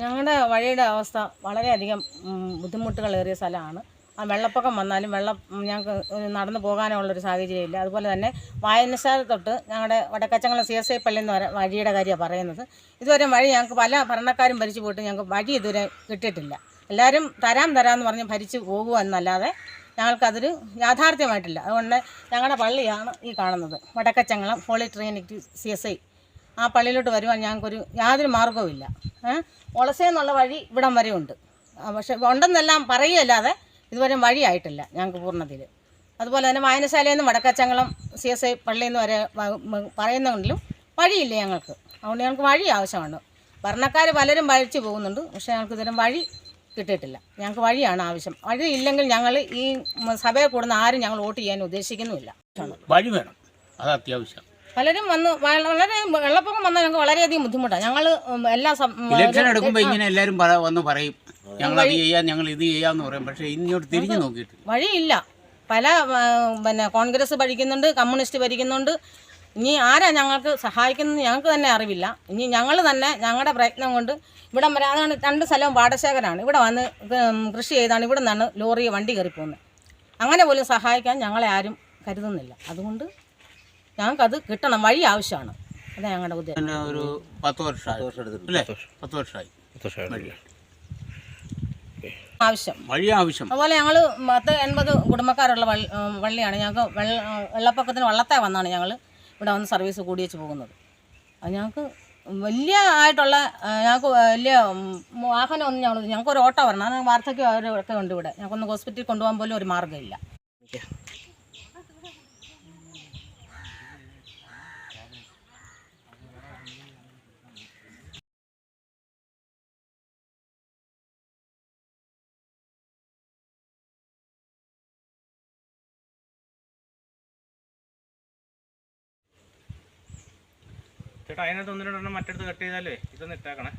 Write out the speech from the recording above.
ഞങ്ങളുടെ വഴിയുടെ അവസ്ഥ വളരെയധികം ബുദ്ധിമുട്ടുകളേറിയ സ്ഥലമാണ്. ആ വെള്ളപ്പൊക്കം വന്നാലും വെള്ളം ഞങ്ങൾക്ക് നടന്നു പോകാനുള്ളൊരു സാഹചര്യമില്ല അതുപോലെ തന്നെ വായനശാല തൊട്ട് ഞങ്ങളുടെ വടക്കച്ചങ്ങള സി എസ് ഐ പള്ളി എന്ന് പറയുന്ന വഴിയുടെ കാര്യമാണ് പറയുന്നത്. ഇതുവരെ വഴി ഞങ്ങൾക്ക് പല ഭരണക്കാരും ഭരിച്ചു പോയിട്ട് ഞങ്ങൾക്ക് വഴി ഇതുവരെ കിട്ടിയിട്ടില്ല. എല്ലാവരും തരാം തരാമെന്ന് പറഞ്ഞ് ഭരിച്ചു പോകുക എന്നല്ലാതെ ഞങ്ങൾക്കതൊരു യാഥാർത്ഥ്യമായിട്ടില്ല. അതുകൊണ്ട് ഞങ്ങളുടെ പള്ളിയാണ് ഈ കാണുന്നത്. Vadakkachangalam Holy Trinity C S I. ആ പള്ളിയിലോട്ട് വരുവാൻ ഞങ്ങൾക്കൊരു യാതൊരു മാർഗവും ഇല്ല ഏഹ് ഒളസയെന്നുള്ള വഴി ഇവിടം വരെ ഉണ്ട്. പക്ഷെ ഉണ്ടെന്നെല്ലാം പറയുകയല്ലാതെ ഇതുവരെ വഴിയായിട്ടില്ല ഞങ്ങൾക്ക് പൂർണത്തിൽ അതുപോലെ തന്നെ വായനശാലയിൽ നിന്ന് വടക്കച്ചങ്ങളും സി എസ് ഐ പള്ളിയിൽ നിന്ന് വരെ പറയുന്നുണ്ടെങ്കിലും വഴിയില്ല ഞങ്ങൾക്ക്. അതുകൊണ്ട് ഞങ്ങൾക്ക് വഴി ആവശ്യമാണ്. ഭരണക്കാർ പലരും വഴിച്ചു പോകുന്നുണ്ട്. പക്ഷേ ഞങ്ങൾക്ക് ഇതുവരെ വഴി കിട്ടിയിട്ടില്ല. ഞങ്ങൾക്ക് വഴിയാണ് ആവശ്യം. വഴി ഇല്ലെങ്കിൽ ഞങ്ങൾ ഈ സഭയെ കൂടുന്ന ആരും ഞങ്ങൾ വോട്ട് ചെയ്യാൻ ഉദ്ദേശിക്കുന്നുമില്ല. വഴി വേണം. അത് അത്യാവശ്യം പലരും വന്ന് വളരെ വെള്ളപ്പൊക്കം വന്നാൽ ഞങ്ങൾക്ക് വളരെയധികം ബുദ്ധിമുട്ടാണ്. ഞങ്ങൾ എല്ലാ ഇലക്ഷൻ എടുക്കുമ്പോൾ ഇങ്ങനെ എല്ലാവരും വന്ന് പറയും ഞങ്ങൾ അത് ചെയ്യാം ഞങ്ങൾ ഇത് ചെയ്യാന്ന് പറയും. പക്ഷേ ഇങ്ങോട്ട് തിരിഞ്ഞു നോക്കിയിട്ട്. വഴിയില്ല. പല പിന്നെ കോൺഗ്രസ് ഭരിക്കുന്നുണ്ട് കമ്മ്യൂണിസ്റ്റ് ഭരിക്കുന്നുണ്ട്. ഇനി ആരാ ഞങ്ങൾക്ക് സഹായിക്കുന്നത് ഞങ്ങൾക്ക് തന്നെ അറിവില്ല. ഇനി ഞങ്ങൾ തന്നെ ഞങ്ങളുടെ പ്രയത്നം കൊണ്ട് ഇവിടെ വരെ അതാണ് രണ്ട് സ്ഥലവും പാടശേഖരമാണ് ഇവിടെ വന്ന് കൃഷി ചെയ്താണ് ഇവിടെ നിന്നാണ് ലോറി വണ്ടി കയറി പോകുന്നത് അങ്ങനെ പോലും സഹായിക്കാൻ ഞങ്ങളെ ആരും കരുതുന്നില്ല. അതുകൊണ്ട് ഞങ്ങൾക്കത് കിട്ടണം വഴി ആവശ്യമാണ്. അതാണ് ഞങ്ങളുടെ ഉദ്ദേശം. ഒരു പത്ത് വർഷമായി. പത്ത് വർഷമായി. ആവശ്യം. വഴി ആവശ്യം. അതുപോലെ ഞങ്ങൾ പത്ത് എൺപത് കുടുംബക്കാരുള്ള വള്ളി- വള്ളിയാണ്. ഞങ്ങൾക്ക് വെള്ള വെള്ളപ്പൊക്കത്തിന് വള്ളത്തെ വന്നാണ് ഞങ്ങൾ ഇവിടെ വന്ന് സർവീസ് കൂടി വെച്ച് പോകുന്നത്. അത് ഞങ്ങൾക്ക് വലിയ ആയിട്ടുള്ള ഞങ്ങൾക്ക് വലിയ വാഹനം വാഹനമൊന്നും ഞങ്ങൾ ഞങ്ങൾക്ക് ഒരു ഓട്ടോ വരണം. അത് വാർദ്ധക്യം അവരൊക്കെ ഉണ്ട് ഇവിടെ. ഞങ്ങൾക്കൊന്ന് ഹോസ്പിറ്റലിൽ കൊണ്ടുപോകാൻ പോലും ഒരു മാർഗമില്ല. ചേട്ടാ അതിനകത്ത് ഒന്ന് രണ്ടെണ്ണം മറ്റടുത്ത് കട്ട് ചെയ്താലേ ഇതൊന്ന് ഇട്ടേക്കണേ.